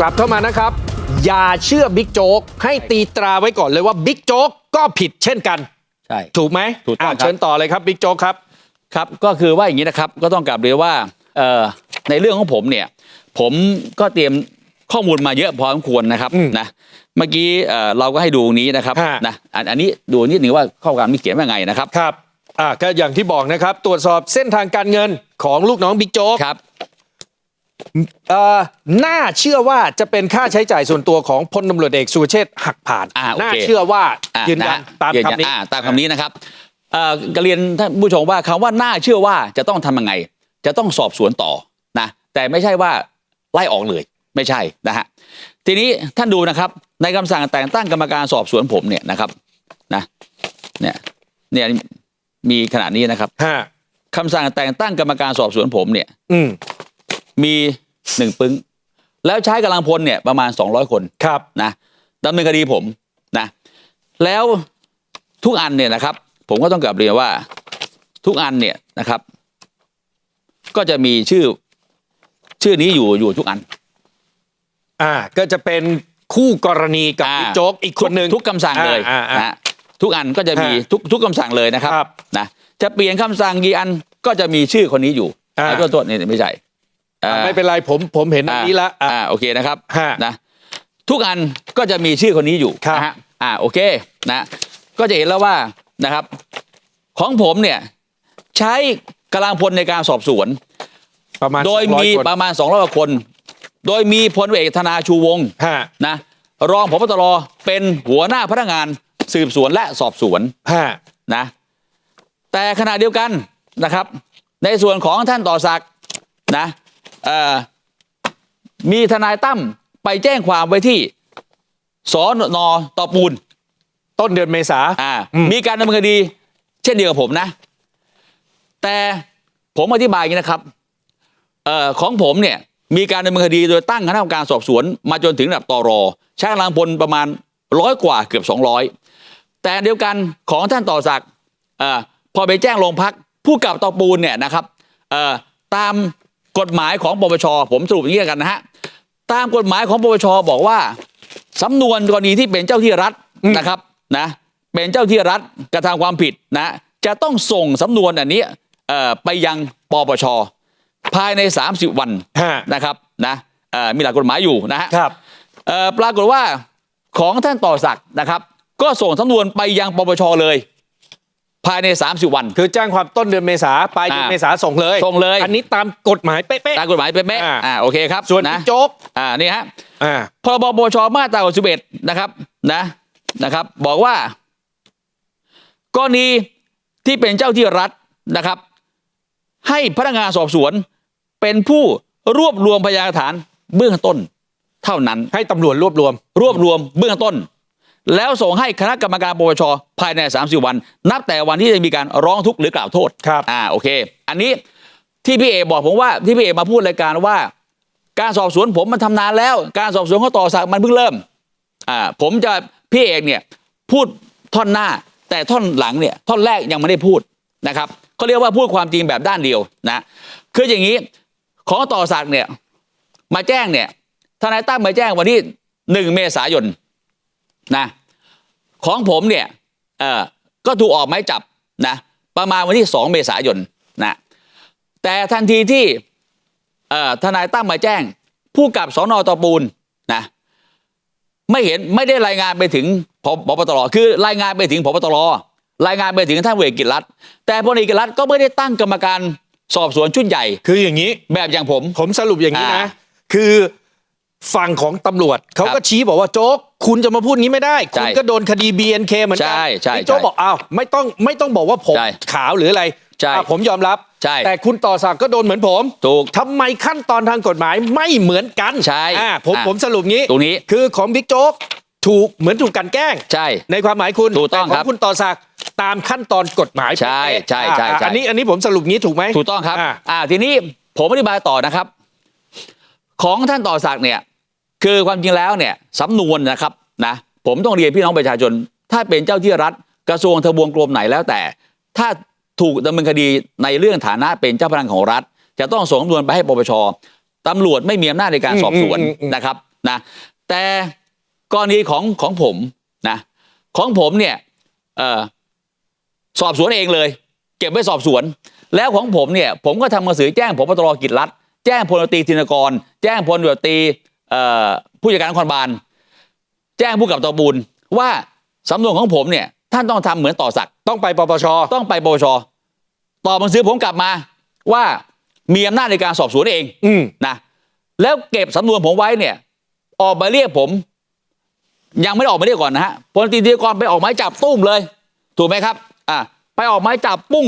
กลับเข้ามานะครับ อย่าเชื่อบิ๊กโจ๊กให้ตีตราไว้ก่อนเลยว่าบิ๊กโจ๊กก็ผิดเช่นกัน ใช่ ถูกไหมถูกต้องอะครับเชิญต่อเลยครับบิ๊กโจ๊กครับ ครับก็คือว่าอย่างนี้นะครับก็ต้องกลับเรียนว่าเอ่อในเรื่องของผมเนี่ย ผมก็เตรียมข้อมูลมาเยอะพอสมควรนะครับอืมนะเมื่อกี้เอ่อเราก็ให้ดูนี้นะครับฮะ นะอันอันนี้ดูนิดหนึ่งว่าข้อความมีเขียนว่าไงนะครับ ครับอ่าก็อย่างที่บอกนะครับ ตรวจสอบเส้นทางการเงินของลูกน้องบิ๊กโจ๊กครับ เอ่อน่าเชื่อว่าจะเป็นค่าใช้จ่ายส่วนตัวของพลตำรวจเอกสุรเชษฐ์หักผ่านอ่าโอเค น่าเชื่อว่าอะยืนยันนะตามยืนยัคำนี้ อ่าตามคำนี้นะครับเอ่อกเรียนท่านผู้ชมว่าคำว่าน่าเชื่อว่าจะต้องทำยังไง จะต้องสอบสวนต่อนะ แต่ไม่ใช่ว่าไล่ออกเลยไม่ใช่นะฮะทีนี้ท่านดูนะครับในคำสั่งแต่งตั้งกรรมการสอบสวนผมเนี่ยนะครับนะเนี่ยเนี่ยมีขนาดนี้นะครับฮะคำสั่งแต่งตั้งกรรมการสอบสวนผมเนี่ย อืม มีหนึ่งปึ้ง แล้วใช้กำลังพลเนี่ยประมาณ200คนครับนะดำเนินคดีผมนะ แล้วทุกอันเนี่ยนะครับ ผมก็ต้องกลับเรียนว่า ทุกอันเนี่ยนะครับ ก็จะมีชื่อ ชื่อนี้อยู่อยู่ทุกอัน อ่า ก็จะเป็นคู่กรณีกับอ่าบิ๊กโจ๊กอีกคนหนึ่งทุกคำสั่งเลยอ่าอ่านะทุกอันก็จะมีฮะทุกทุกคำสั่งเลยนะครับครับนะจะเปลี่ยนคำสั่งกี่อันก็จะมีชื่อคนนี้อยู่อ่าไอ้ตัวตัวนี่ไม่ใช่อ่า ไม่เป็นไรผมผมเห็นอันนี้ละอะอ่าโอเคนะครับฮะนะทุกอันก็จะมีชื่อคนนี้อยู่ครับนะฮะอ่าโอเคนะก็จะเห็นแล้วว่านะครับ ของผมเนี่ยใช้กำลังพลในการสอบสวน ประมาณโดย200มีคนประมาณ200กว่าคน โดยมีพลเอกธนาชูวงศ์ฮะนะรองพบตรเป็นหัวหน้าพนักงานสืบสวนและสอบสวนฮะนะแต่ขณะเดียวกันนะครับ ในส่วนของท่านต่อศักดิ์นะเอ่อ มีทนายตั้มไปแจ้งความไว้ที่สอนนตอปูน ต้นเดือนเมษาอ่าอืมมีการดำเนินคดี เช่นเดียวกับผมนะ แต่ผมอธิบายอย่างนี้นะครับเอ่อของผมเนี่ยมีการดำเนินคดีโดยตั้งคณะกรรมการสอบสวน มาจนถึงระดับตรใช้กำลังพลประมาณร้อยกว่าเกือบสองร้อยแต่เดียวกันของท่านต่อศักดิ์เอ่อพอไปแจ้งโรงพักผู้กับตอปูนเนี่ยนะครับเอ่อตาม กฎหมายของปปชผมสรุปอย่างนี้แล้วกันนะฮะตามกฎหมายของปปชบอกว่าสำนวนกรณีที่เป็นเจ้าที่รัฐนะครับนะเป็นเจ้าที่รัฐกระทำความผิดนะจะต้องส่งสำนวนอันนี้เอ่อไปยังปปชภายใน 30 วันฮะนะครับนะเอ่อมีหลักกฎหมายอยู่นะฮะครับเอ่อปรากฏว่าของท่านต่อศักดิ์นะครับ ก็ส่งสำนวนไปยังปปชเลย ภายใน 30 วัน คือแจ้งความต้นเดือนเมษาปลายเดือนอ่าเมษาส่งเลย ส่งเลย อันนี้ตามกฎหมายเป๊ะตามกฎหมายเป๊ะอ่าๆอ่าโอเคครับๆส่วนนะบิ๊กโจ๊ก อ่า นี่ฮะ อ่าพรบปปชมาตรา61นะครับ นะ นะครับ บอกว่า กรณีที่เป็นเจ้าที่รัฐนะครับ ให้พนักงานสอบสวนเป็นผู้รวบรวมพยานหลักฐานเบื้องต้น เท่านั้น ให้ตำรวจรวบรวม รวบรวมเบื้องต้น แล้วส่งให้คณะกรรมการปปชภายใน 30 วัน นับแต่วันที่จะมีการร้องทุกข์หรือกล่าวโทษครับอ่าโอเค อันนี้ที่พี่เอกบอกผมว่าที่พี่เอกมาพูดรายการว่า การสอบสวนผมมันทำนานแล้ว การสอบสวนเขาต่อสักดิ์มันเพิ่งเริ่มอ่าผมจะพี่เอกเนี่ยพูดท่อนหน้า แต่ท่อนหลังเนี่ยท่อนแรกยังไม่ได้พูดนะครับเขาเรียกว่าพูดความจริงแบบด้านเดียวนะคืออย่างนี้ของต่อสักดิ์เนี่ยมาแจ้งเนี่ยทนายตั้มมาแจ้งวันที่หนึ่งเมษายน นะของผมเนี่ยเอ่อก็ถูกออกหมายจับนะประมาณวันที่สองเมษายนนะแต่ทันทีที่เอ่อทนายตั้มมาแจ้ง ผู้กับสอนอตอปูนนะไม่เห็นไม่ได้รายงานไปถึงพพบตรคือรายงานไปถึงพบตรรายงานไปถึงท่านเวกกิจรัฐแต่พลเอกกิจรัฐก็ไม่ได้ตั้งกรรมการสอบสวนชุดใหญ่ คืออย่างนี้แบบอย่างผม ผมสรุปอย่างนี้อ่านะ คือฝั่งของตำรวจเขาครัก็บชี้บอกว่าโจ๊ก คุณจะมาพูดงี้ไม่ได้ ใช่คุณก็โดนคดี BNK เหมือนกัใช่ใช่บิ๊กโจ๊กใช่บอกอ้าวไม่ต้องไม่ต้องบอกว่าผมใช่ขาวหรืออะไรใช่อะผมยอมรับ ใช่แต่คุณต่อศักดิ์ก็โดนเหมือนผมถูกทำไมขั้นตอนทางกฎหมายไม่เหมือนกันใช่อ่าผมอะผมสรุปงี้ตรงนี้ คือของบิ๊กโจ๊กถูกเหมือนถูกกลันแกล้ง ใช่ ในความหมายคุณถูกต้องแขครัอบงคุณต่อศักดิ์ตามขั้นตอนกฎหมายใช่เป๊ะๆใช่ใช่อะใช่ อันนี้อันนี้ผมสรุปงี้ถูกไหมถูกต้องครับอ่าอ่า ทีนี้ผมอธิบายต่อนะครับ ของท่านต่อศักดิ์เนี่ย คือความจริงแล้วเนี่ยสำนวนนะครับนะผมต้องเรียนพี่น้องประชาชน ถ้าเป็นเจ้าที่รัฐกระทรวงทบวงกรมไหนแล้วแต่ ถ้าถูกดำเนินคดีในเรื่องฐานะเป็นเจ้าพนักงานของรัฐ จะต้องส่งสำนวนไปให้ปปชตำรวจไม่มีอำนาจในการสอบสวนอืมอืมอืมนะครับนะแต่กรณีของของผมนะของผมเนี่ยเอ่อสอบสวนเองเลย เก็บไว้สอบสวน แล้วของผมเนี่ยผมก็ทำหนังสือแจ้งพบตรกิจรัฐแจ้งพลตรีธินกร แจ้งพลตรีตรีเอ่อ ผู้จัดการนครบาลแจ้งผู้กับตอบูลว่าสำนวนของผมเนี่ยท่านต้องทำเหมือนต่อสักดิ์ต้องไปปปชต้องไปปปชตอบหนังสือผมกลับมาว่ามีอำนาจในการสอบสวนเองอืมนะแล้วเก็บสำนวนผมไว้เนี่ย ออกหมายเรียกผม ยังไม่ได้ออกหมายเรียกก่อนนะฮะพลตรีธีรกรไปออกหมายจับตุ้มเลย ถูกไหมครับ อ่าไปออกหมายจับปุ้ง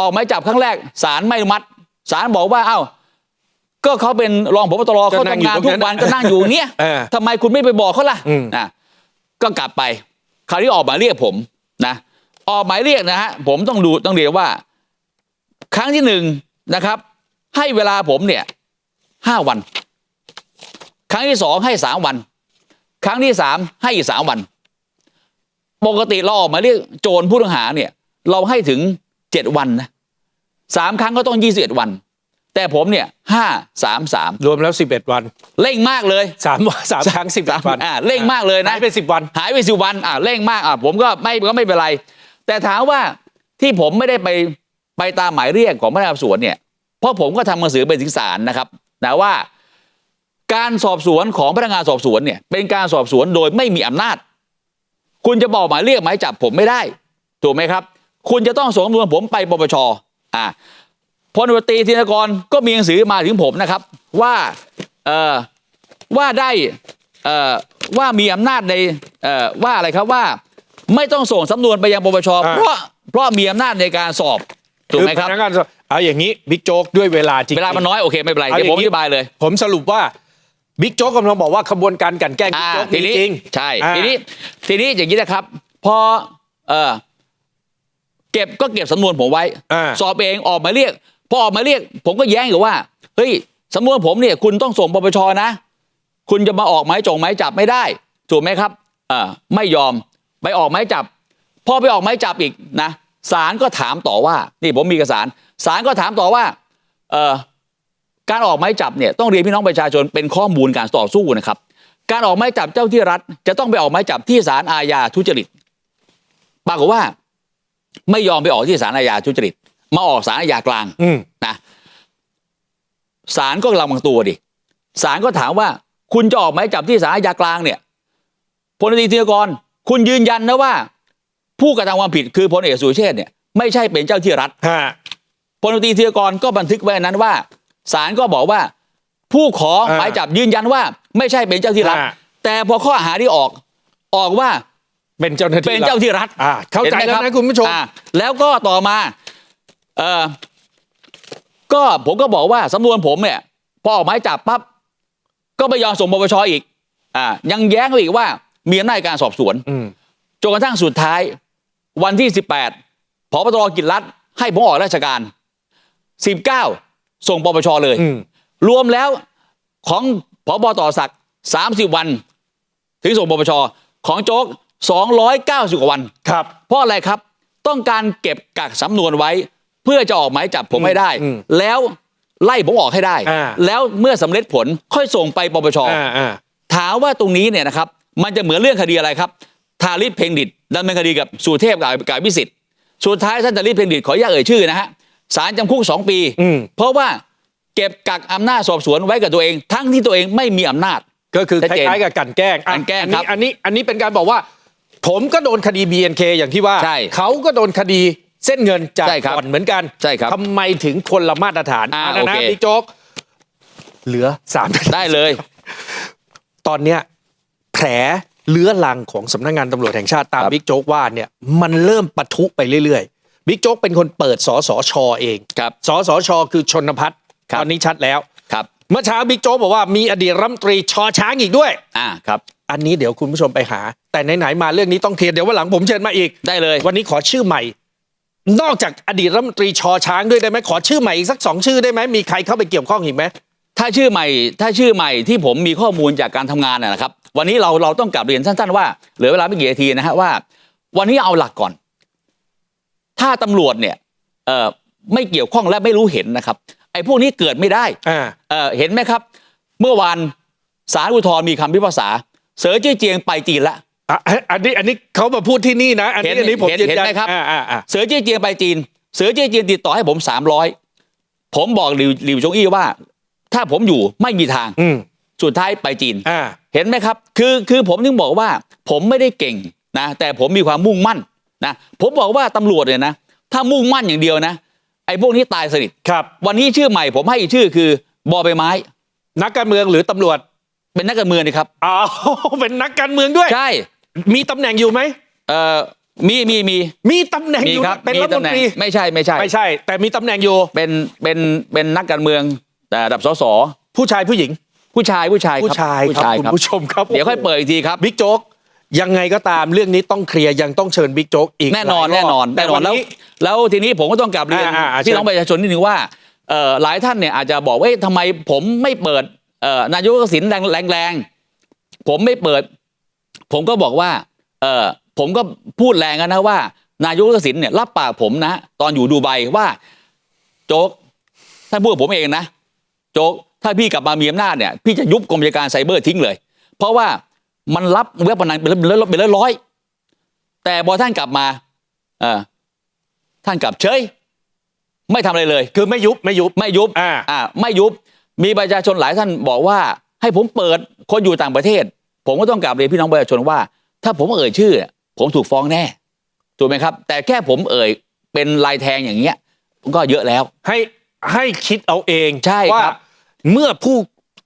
ออกหมายจับครั้งแรกศาลไม่อนุมัติศาลบอกว่าเอ้า ก็เขาเป็นรองผบตรก็เขานั่งอยู่ทำงานตรงทุนั้กนวันก็นั่งอยู่เนี้ยเออทำไมคุณไม่ไปบอกเขาล่ะอืมอะก็กลับไปคราวนี้ออกหมายเรียกผมนะออกหมายเรียกนะฮะผมต้องดูต้องเรียนว่า ครั้งที่หนึ่งนะครับ ให้เวลาผมเนี่ยห้าวัน ครั้งที่สองให้สามวัน ครั้งที่สามให้อีกสามวัน ปกติเราออกหมายเรียกโจรผู้ต้องหาเนี่ย เราให้ถึงเจ็ดวันนะสามครั้งก็ต้องยี่สิบเอ็ดวัน แต่ผมเนี่ยห้าสามสามรวมแล้ว 11 วัน เร่งมากเลยสามวันสามครั้งสิบวันอ่าเร่งมากเลยนะหายไปสิบวัน หายไปสิบวันอ่าเร่งมากอ่าผมก็ไม่ก็ไม่เป็นไร แต่ถามว่าที่ผมไม่ได้ไปไปตามหมายเรียกของพนักงานสอบสวนเนี่ยเพราะผมก็ทำหนังสือไปถึงศาลนะครับนะว่า การสอบสวนของพนักงานสอบสวนเนี่ยเป็นการสอบสวนโดยไม่มีอำนาจ คุณจะบอกหมายเรียกหมายจับผมไม่ได้ถูกไหมครับ คุณจะต้องส่งสำนวนผมไปปปชอ่า พลตำรวจตรีธินกรก็มีหนังสือมาถึงผมนะครับ ว่าเอ่อว่าได้เอ่อว่ามีอำนาจในเอ่อว่าอะไรครับว่า ไม่ต้องส่งสำนวนไปยังปปชอ่าเพราะเพราะมีอำนาจในการสอบถูกไหมครับอพนักงานสอบเอาอย่างนี้บิ๊กโจ๊กด้วยเวลาจริงๆเวลามันน้อยโอเคไม่เป็นไรเอาเดี๋ยวผมอย่างอนี้ธิบายเลย ผมสรุปว่าบิ๊กโจ๊กกำลังบอกว่าขบวนการกลันแกล้งบิ๊อ่ากโจ๊กทีมีนี้จริงใช่อ่าทีนี้ทีนี้อย่างนี้นะครับ พอเออเก็บก็เก็บสำนวนผมไว้อ่าสอบเองออกหมายเรียก พอออกมาเรียก ผมก็แย้งอยู่ว่าเฮ้ยสำนวนผมเนี่ยคุณต้องส่งปปชนะ คุณจะมาออกหมายจงหมายจับไม่ได้ถูกไหมครับออไม่ยอมไปออกหมายจับ พอไปออกหมายจับอีกนะศาลก็ถามต่อว่า นี่ผมมีเอกสารศาลก็ถามต่อว่าเออการออกหมายจับเนี่ยต้องเรียนพี่น้องประชาชนเป็นข้อมูลการต่อสู้นะครับการออกหมายจับเจ้าที่รัฐ จะต้องไปออกหมายจับที่ศาลอาญาทุจริตปรากฏว่า ไม่ยอมไปออกที่ศาลอาญาทุจริต มาออกศาลอาญากลางอืมนะศาลก็ระวังตัวดิศาลก็ถามว่า คุณจะออกหมายจับที่ศาลอาญากลางเนี่ยพลตรีธีรกร คุณยืนยันนะว่า ผู้กระทำความผิดคือพลเอกสุรเชษฐ์เนี่ยไม่ใช่เป็นเจ้าที่รัฐฮะพลตรีธีรกรก็บันทึกไว้อันนั้นว่าศาลก็บอกว่า ผู้ขอหมายจับยืนยันว่า ไม่ใช่เป็นเจ้าที่รัฐอ่าแต่พอข้อหาที่ออกออกว่าเป็นเจ้าหน้าที่เป็นเจ้าที่รัฐอ่าเข้าใจห็นไหมแล้วรับนะคุณผู้ชมอ่าแล้วก็ต่อมา เออก็ผมก็บอกว่าสำนวนผมเนี่ยพอออกหมายจับปั๊บก็ไม่ยอมส่งปปชอีก อ่า ยังแย้งอีกว่ามีอำนาจการสอบสวนอืมจนกระทั่งสุดท้าย วันที่ 18พบตรกิจรัฐให้ผมออกราชการ 19 ส่งปปชเลยอืมรวมแล้วของพบต่อศักดิ์30 วัน ถึงส่งปปชของโจ๊ก290กว่าวัน ครับ เพราะอะไรครับ ต้องการเก็บกักสำนวนไว้ เพื่อจะออกหมายจับผมให้ได้อืมแล้วไล่ผมออกให้ได้ อ่า แล้วเมื่อสำเร็จผลค่อยส่งไปปปช อ่าอ่า ถามว่าตรงนี้เนี่ยนะครับมันจะเหมือนเรื่องคดีอะไรครับทาริศเพ่งดิตดำเนินคดีกับสุเทพกับกับวิสิทธิ์สุดท้ายท่านทาริศเพ่งดิตขออนุญาตเอ่ยชื่อนะฮะศาลจำคุกสองปี อืม เพราะว่าเก็บกักอำนาจสอบสวนไว้กับตัวเอง ทั้งที่ตัวเองไม่มีอำนาจ ก็คือชัดคเจนล้ายๆกับกลันแกล้งอะกลั่นแกล้งอันครันี้บอันนี้อันนี้เป็นการบอกว่า ผมก็โดนคดี BNK อย่างที่ว่า ใช่เขาก็โดนคดี เส้นเงินจากใช่ครับบ่อนเหมือนกันใช่ครับทำไมถึงคนละมาตรฐานอ่าเนะโอเคบิ๊กโจ๊กเหลือสามนาทีได้เลย ตอนเนี้ยแผลเลื้อรังของสำนักงานตำรวจแห่งชาติตามครับบิ๊กโจ๊กว่าเนี่ยมันเริ่มปะทุไปเรื่อยๆบิ๊กโจ๊กเป็นคนเปิดสสชเองครับสสชคือชนพัฒน์ครับตอนนี้ชัดแล้วครับ เมื่อเช้าบิ๊กโจ๊กบอกว่ามีอดีตรัฐมนตรีชอช้างอีกด้วย อ่าครับ อันนี้เดี๋ยวคุณผู้ชมไปหา แต่ไหนๆมาเรื่องนี้ต้องเคลียร์เดี๋ยววันหลังผมเชิญมาอีกได้เลย วันนี้ขอชื่อใหม่ นอกจากอดีตรัฐมนตรีชอช้างด้วยได้ไหมขอชื่อใหม่อีกสักสองชื่อได้ไหมมีใครเข้าไปเกี่ยวข้องอีกไหมถ้าชื่อใหม่ถ้าชื่อใหม่ที่ผมมีข้อมูลจากการทำงานนะนะครับ วันนี้เราเราต้องกลับเรียนสั้นๆว่าเหลือเวลาไม่กี่นาทีนะฮะว่า วันนี้เอาหลักก่อน ถ้าตำรวจเนี่ยเอ่อไม่เกี่ยวข้องและไม่รู้เห็นนะครับ ไอ้พวกนี้เกิดไม่ได้อ่าเอ่อเห็นไหมครับ เมื่อวานศาลอุทธรณ์มีคำพิพากษา เสือจี้เจียงไปจีนละ อะอันนี้อันนี้เขามาพูดที่นี่นะ อันนี้เห็นอันนี้ผมเห็นยืนเห็นยันไหมครับอ่าอ่าอ่าเสือจี้เจียงไปจีน เสือจี้เจียงติดต่อให้ผมสามร้อยผมบอกหลิวหลิวจงอี้ว่า ถ้าผมอยู่ไม่มีทางอืมสุดท้ายไปจีน อ่า เห็นไหมครับ คือคือผมถึงบอกว่า ผมไม่ได้เก่งนะ แต่ผมมีความมุ่งมั่นนะ ผมบอกว่าตำรวจเนี่ยนะ ถ้ามุ่งมั่นอย่างเดียวนะ ไอ้พวกนี้ตายสนิท ครับ วันนี้ชื่อใหม่ผมให้อีกชื่อคือบอใบไม้ นักการเมืองหรือตำรวจเป็นนักการเมืองนะครับ อ้าว เป็นนักการเมืองด้วย ใช่ มีตำแหน่งอยู่ไหมเอ่อมีมีมีมีตำแหน่งมีอยู่ครับเป็นมีรัฐมตำนแหน่งตรีไม่ใช่ไม่ใช่ ไม่ใช่ แต่มีตำแหน่งอยู่เป็นเป็นเป็นนักการเมืองแต่ระดับสสผู้ชายผู้หญิง ผู้ชายผู้ชายผู้ครับชายผู้ครับชายคุณครับผู้ชมครับเดี๋ยวค่อยเปิดอีกทีครับ บิ๊กโจ๊กยังไงก็ตามเรื่องนี้ต้องเคลียร์ยังต้องเชิญบิ๊กโจ๊กอีกแน่นอนหลายรบแน่นอนแต่แน่นอวันนแล้ว นี้ แล้วทีนี้ผมก็ต้องกลับเรียนอ่าอ่าพี่เชิญน้องประชาชนนิดนึงว่าเอ่อหลายท่านเนี่ยอาจจะบอกว่าเอ๊ะทำไมผมไม่เปิดเอ่อนายกทักษิณแรงแรงแรงผมไม่เปิด ผมก็บอกว่าเอ่อผมก็พูดแรงนะว่า นายกทักษิณเนี่ยรับปากผมนะ ตอนอยู่ดูไบว่าโจ๊กท่านพูดกับผมเองนะ โจ๊กถ้าพี่กลับมามีอำนาจเนี่ยพี่จะยุบกรมกิจการไซเบอร์ทิ้งเลย เพราะว่ามันรับเว็บพนันเป็นเป็นร้อยเป็นร้อยๆแต่พอท่านกลับมาเออท่านกลับเฉยไม่ทำอะไรเลย คือไม่ยุบไม่ยุบไม่ยุบอ่าอ่าไม่ยุบมีประชาชนหลายท่านบอกว่า ให้ผมเปิดคนอยู่ต่างประเทศ ผมก็ต้องกลับเรียนพี่น้องประชาชนว่า ถ้าผมเอ่ยชื่อ ผมถูกฟ้องแน่ถูกไหมครับ แต่แค่ผมเอ่ยเป็นลายแทงอย่างเงี้ยก็เยอะแล้ว ให้ให้คิดเอาเองใช่ว่าครับเมื่อผู้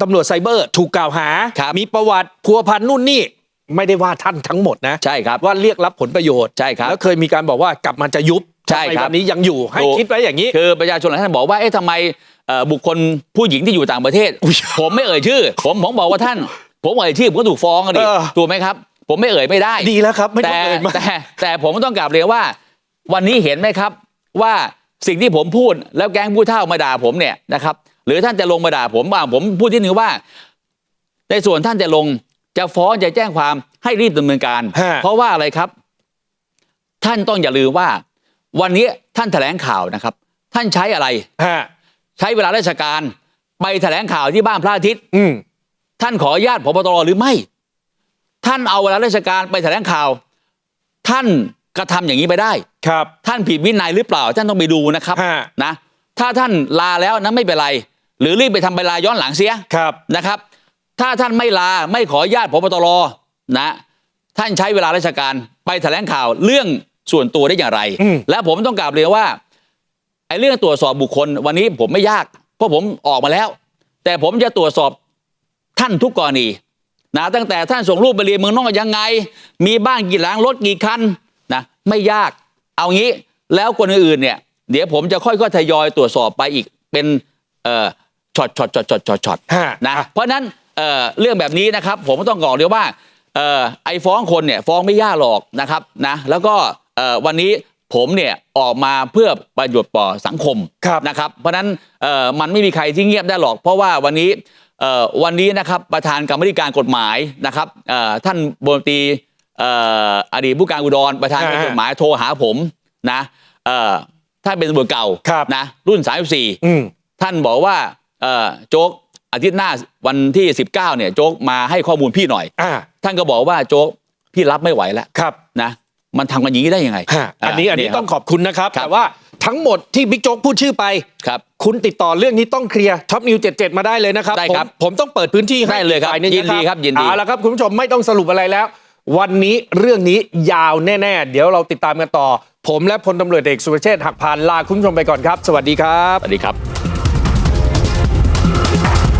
ตำรวจไซเบอร์ถูกกล่าวหาครับมีประวัติพัวพันนู่นนี่ไม่ได้ว่าท่านทั้งหมดนะใช่ครับว่าเรียกรับผลประโยชน์ใช่ครับแล้วเคยมีการบอกว่ากลับมาจะยุบใช่ทำไมครับวันนี้ยังอยู่ให้ถูกคิดไว้อย่างนี้ คือประชาชนหลายท่านบอกว่าเอ๊ะทำไมเอ่อบุคคลผู้หญิงที่อยู่ต่างประเทศอุ๊ยผมไม่เอ่ยชื่อ ผมผมบอกว่าท่าน ผมเอ่ยชื่อผมก็ถูกฟ้องอะดิเออ ถูกไหมครับ ผมไม่เอ่ยไม่ได้ ดีแล้วครับ ไม่ต้อแต่งเอ่ยมาแต่แต่ผมต้องกลับเรียนว่า วันนี้เห็นไหมครับว่าสิ่งที่ผมพูดแล้วแก๊งผู้เท่ามาด่าผมเนี่ยนะครับ หรือท่านจะลงมาด่าผมว่าผมพูดที่หนึ่งว่า ในส่วนท่านจะลงจะฟ้องจะแจ้งความให้รีบดำเนินการ ฮะ เพราะว่าอะไรครับ ท่านต้องอย่าลืมว่า วันนี้ท่านแถลงข่าวนะครับ ท่านใช้อะไร ฮะใช้เวลาราชการ ไปแถลงข่าวที่บ้านพระอาทิตย์ อืม ท่านขออนุญาตพบตรหรือไม่ ท่านเอาเวลาราชการไปแถลงข่าว ท่านกระทำอย่างนี้ไปได้ ครับ ท่านผิดวินัยหรือเปล่า ท่านต้องไปดูนะครับฮะ นะ ถ้าท่านลาแล้วนะไม่เป็นไร หรือรีบไปทำใบลาย้อนหลังเสียครับ นะครับ ถ้าท่านไม่ลาไม่ขออนุญาตพบตรนะ ท่านใช้เวลาราชการไปแถลงข่าวเรื่องส่วนตัวได้อย่างไร อืม และผมต้องกราบเรียนว่าไอ้เรื่องตรวจสอบบุคคลวันนี้ผมไม่ยาก เพราะผมออกมาแล้ว แต่ผมจะตรวจสอบ ท่านทุกกรณีนะตั้งแต่ท่านส่งรูปไปเรียนเมืองนอกยังไง มีบ้านกี่หลังรถกี่คันนะไม่ยากเอางี้แล้วคนอื่นๆเนี่ยเดี๋ยวผมจะค่อยๆทยอยตรวจสอบไปอีกเป็นเอ่อช็อตช็อตช็อตช็อตช็อตช็อตฮะนะเพราะฉะนั้นเอ่อเรื่องแบบนี้นะครับ ผมก็ต้องบอกเลยว่าเอ่อไอ้ฟ้องคนเนี่ยฟ้องไม่ยากหรอกนะครับนะแล้วก็เอ่อวันนี้ผมเนี่ยออกมาเพื่อประโยชน์ต่อสังคมครับนะครับเพราะฉะนั้นเอ่อมันไม่มีใครที่เงียบได้หรอก เพราะว่าวันนี้เอ่อ วันนี้นะครับประธานกรรมธิการกฎหมายนะครับเอ่อท่านบนตรีเอ่ออดีตผู้การอุดรประธานกฎหมายโทรหาผมนะเอ่อท่านเป็นตำรวจเก่าครับนะรุ่น 34อืมท่านบอกว่าเอ่อโจ๊กอาทิตย์หน้าวันที่ 19เนี่ยโจ๊กมาให้ข้อมูลพี่หน่อยอ่าท่านก็บอกว่าโจ๊กพี่รับไม่ไหวแล้วครับนะมันทำกันอย่างนี้ได้ยังไงฮะอันนี้อันนี้เยครับต้องขอบคุณนะครับครับแต่ว่า ทั้งหมดที่บิ๊กโจ๊กพูดชื่อไปครับคุณติดต่อเรื่องนี้ต้องเคลียร์ท็อปนิว77 มาได้เลยนะครับได้ครับผมผมต้องเปิดพื้นที่ให้ได้เลยครับฝ่หนึ่งยินดีครับยินดีเอาละครับคุณผู้ชมไม่ต้องสรุปอะไรแล้ว วันนี้เรื่องนี้ยาวแน่ ๆ เดี๋ยวเราติดตามกันต่อ ผมและพลตำรวจเอกสุรเชษฐ์หักพานลาคุณผู้ชมไปก่อนครับ สวัสดีครับสวัสดีครับ